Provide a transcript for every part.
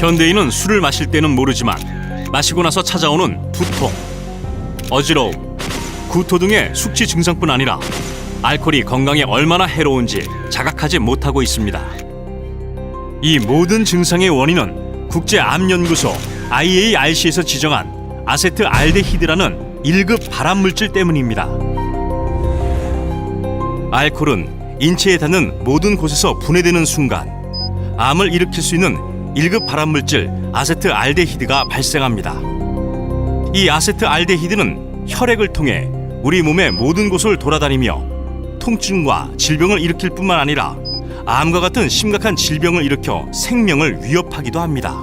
현대인은 술을 마실 때는 모르지만 마시고 나서 찾아오는 두통, 어지러움, 구토 등의 숙취 증상뿐 아니라 알코올이 건강에 얼마나 해로운지 자각하지 못하고 있습니다. 이 모든 증상의 원인은 국제암연구소 IARC에서 지정한 아세트 알데히드라는 1급 발암물질 때문입니다. 알코올은 인체에 닿는 모든 곳에서 분해되는 순간 암을 일으킬 수 있는 1급 발암물질 아세트 알데히드가 발생합니다. 이 아세트 알데히드는 혈액을 통해 우리 몸의 모든 곳을 돌아다니며 통증과 질병을 일으킬 뿐만 아니라 암과 같은 심각한 질병을 일으켜 생명을 위협하기도 합니다.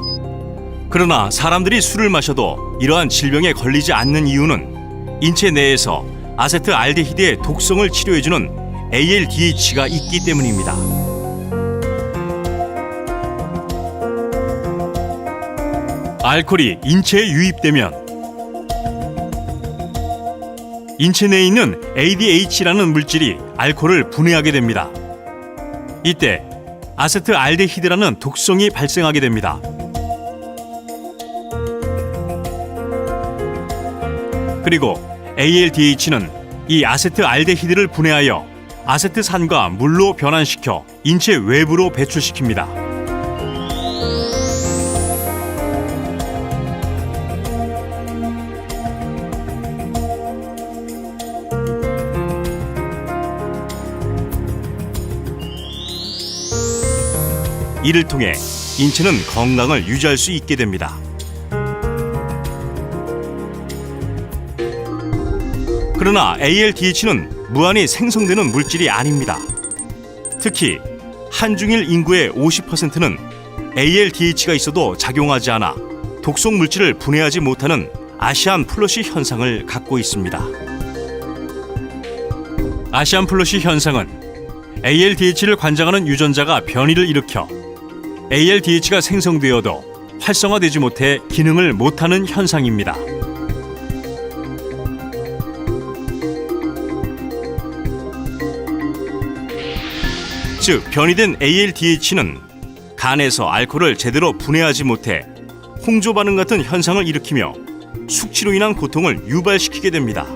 그러나 사람들이 술을 마셔도 이러한 질병에 걸리지 않는 이유는 인체 내에서 아세트 알데히드의 독성을 치료해주는 ALDH가 있기 때문입니다. 알코올이 인체에 유입되면 인체 내에 있는 ADH라는 물질이 알코올을 분해하게 됩니다. 이때 아세트 알데히드라는 독성이 발생하게 됩니다. 그리고 ALDH는 이 아세트 알데히드를 분해하여 아세트산과 물로 변환시켜 인체 외부로 배출시킵니다. 이를 통해 인체는 건강을 유지할 수 있게 됩니다. 그러나 ALDH는 무한히 생성되는 물질이 아닙니다. 특히 한중일 인구의 50%는 ALDH가 있어도 작용하지 않아 독성 물질을 분해하지 못하는 아시안 플러시 현상을 갖고 있습니다. 아시안 플러시 현상은 ALDH를 관장하는 유전자가 변이를 일으켜 ALDH가 생성되어도 활성화되지 못해 기능을 못하는 현상입니다. 즉 변이된 ALDH는 간에서 알코올을 제대로 분해하지 못해 홍조 반응 같은 현상을 일으키며 숙취로 인한 고통을 유발시키게 됩니다.